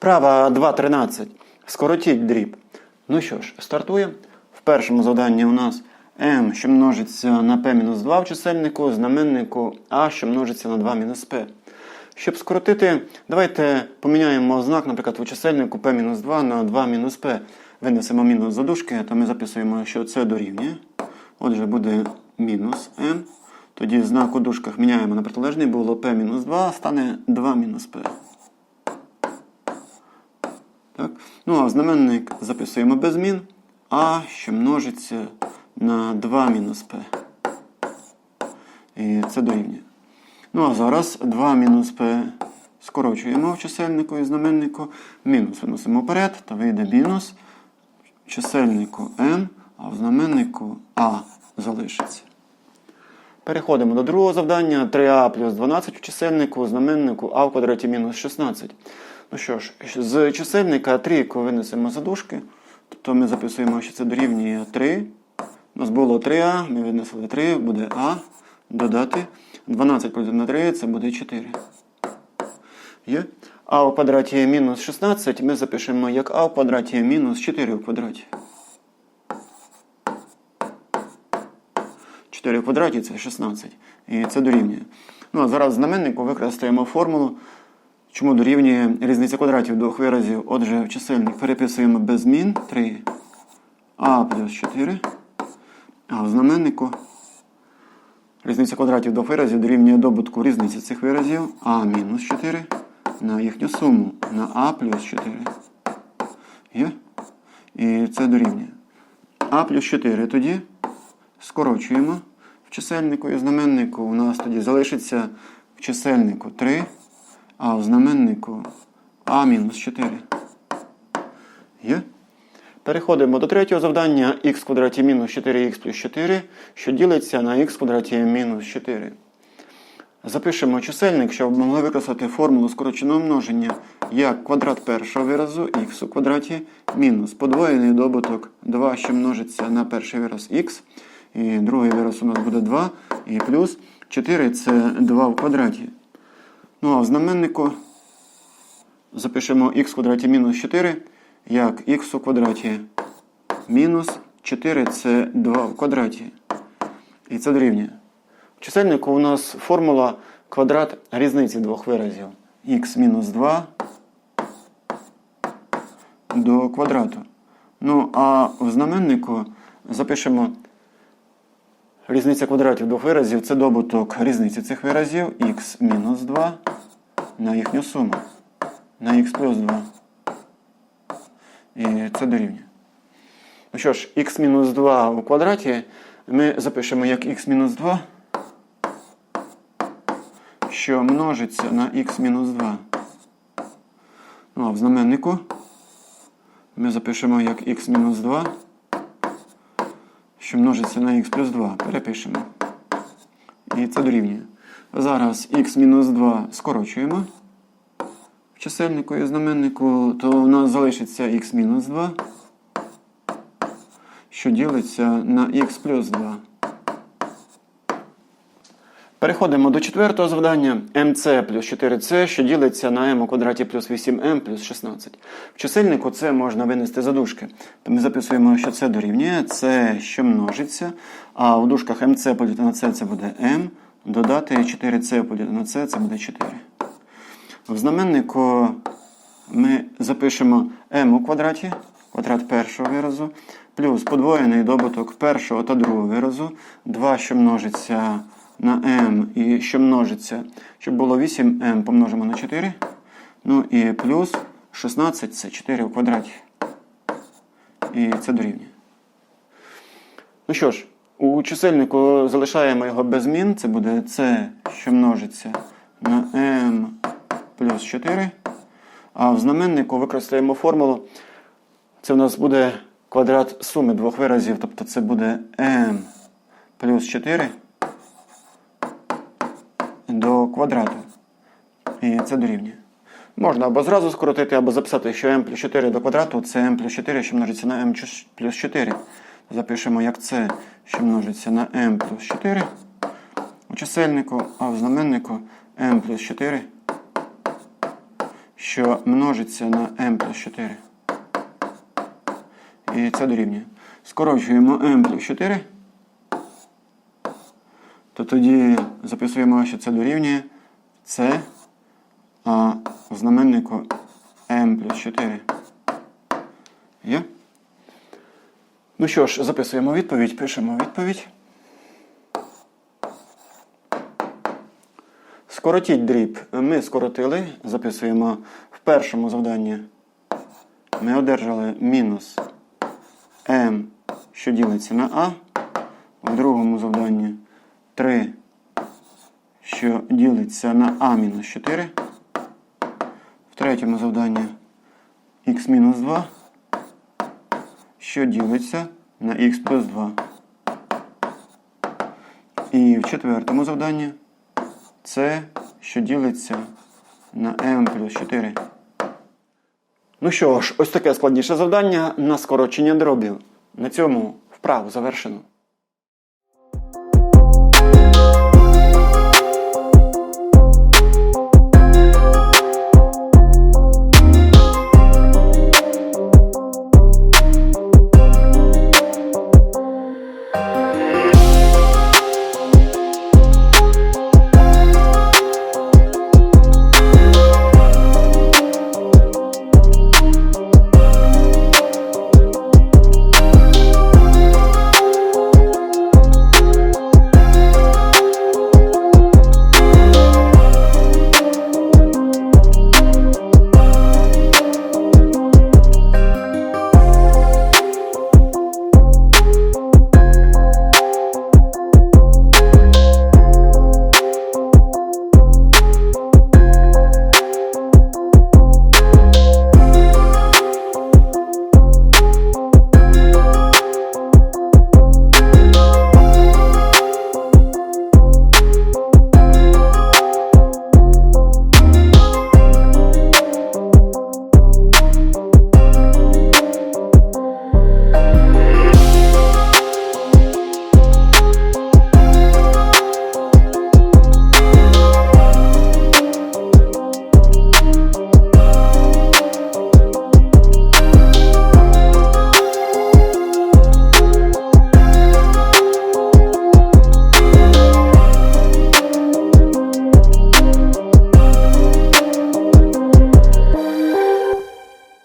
Вправа 2.13. Скоротіть дріб. Ну що ж, стартуємо. В першому завданні у нас m, що множиться на p-2 в чисельнику, знаменнику а, що множиться на 2 мінус p. Щоб скоротити, давайте поміняємо знак, наприклад, у чисельнику p-2 на 2 мінус p. Винесемо мінус за дужки, то ми записуємо, що це дорівнює. Отже, буде мінус m. Тоді знак у дужках міняємо на протилежний, було p-2, стане 2 Ну а знаменник записуємо без змін, а що множиться на 2 мінус p. І це дорівнює. Ну а зараз 2 мінус p скорочуємо в чисельнику і знаменнику. Мінус виносимо вперед, то вийде мінус в чисельнику m, а в знаменнику а залишиться. Переходимо до другого завдання. 3а плюс 12 в чисельнику, знаменнику а в квадраті мінус 16. Ну що ж, з чисельника трійку винесемо за дужки. Тобто ми записуємо, що це дорівнює 3. У нас було 3а, ми винесли 3, буде а. Додати. 12 поділити на 3, це буде 4. Є? А у квадраті мінус 16 ми запишемо як а в квадраті мінус 4 в квадраті. 4 в квадраті це 16. І це дорівнює. Ну а зараз в знаменнику використаємо формулу. Чому дорівнює різниця квадратів двох виразів? Отже, в чисельник переписуємо без змін 3 а плюс 4. А в знаменнику різниця квадратів двох виразів дорівнює добутку різниці цих виразів а мінус 4 на їхню суму на а плюс 4. Є? І це дорівнює. А плюс 4 тоді скорочуємо чисельнику і знаменнику. У нас тоді залишиться в чисельнику 3, а в знаменнику а мінус 4. Є? Переходимо до третього завдання х квадраті мінус 4х плюс 4, що ділиться на х квадраті мінус 4. Запишемо чисельник, щоб могли використати формулу скороченого множення як квадрат першого виразу х у квадраті мінус подвоєний добуток 2, що множиться на перший вираз х. І другий вираз у нас буде 2. І плюс 4 це 2 в квадраті. Ну а в знаменнику запишемо х в квадраті мінус 4, як х у квадраті мінус 4 це 2 в квадраті. І це дорівнює. В чисельнику у нас формула квадрат різниці двох виразів. х мінус 2 до квадрату. Ну, а в знаменнику запишемо різниця квадратів двох виразів. Це добуток різниці цих виразів х мінус 2 на їхню суму. На х плюс 2. І це дорівнює. Ну що ж, х мінус 2 у квадраті ми запишемо як х мінус 2 що множиться на х-2. Ну, а в знаменнику ми запишемо як х-2, що множиться на х плюс 2. Перепишемо. І це дорівнює. Зараз х-2 скорочуємо в чисельнику і знаменнику, то у нас залишиться х-2, що ділиться на х плюс 2. Переходимо до четвертого завдання mc плюс 4c, що ділиться на m у квадраті плюс 8m плюс 16. В чисельнику це можна винести за дужки. Ми записуємо, що це дорівнює, це що множиться, а в дужках mc поділити на c це буде m, додати 4c поділити на c це буде 4. В знаменнику ми запишемо m у квадраті, квадрат першого виразу, плюс подвоєний добуток першого та другого виразу, 2, що множиться на m і що множиться, щоб було 8m помножимо на 4. Ну і плюс 16 це 4 у квадраті. І це дорівнює. Ну що ж, у чисельнику залишаємо його без змін. Це буде c, що множиться на m плюс 4. А в знаменнику використаємо формулу. Це у нас буде квадрат суми двох виразів, тобто це буде m плюс 4 квадрату. І це дорівнює. Можна або зразу скоротити, або записати, що m плюс 4 до квадрату це m плюс 4, що множиться на m плюс 4. Запишемо як це, що множиться на m плюс 4 у чисельнику, а в знаменнику m плюс 4, що множиться на m плюс 4. І це дорівнює. Скорочуємо m плюс 4. То тоді записуємо, що це дорівнює це а знаменнику m плюс 4. Є? Ну що ж, записуємо відповідь, пишемо відповідь. Скоротіть дріб. Ми скоротили, записуємо в першому завданні. Ми одержали мінус m, що ділиться на а. В другому завданні 3, що ділиться на а мінус 4. В третьому завданні х мінус 2, що ділиться на х плюс 2. І в четвертому завданні це, що ділиться на m плюс 4. Ну що ж, ось таке складніше завдання на скорочення дробів. На цьому вправу завершено.